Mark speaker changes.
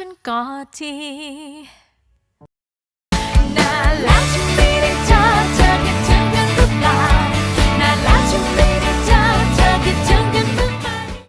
Speaker 1: ฉันกอดที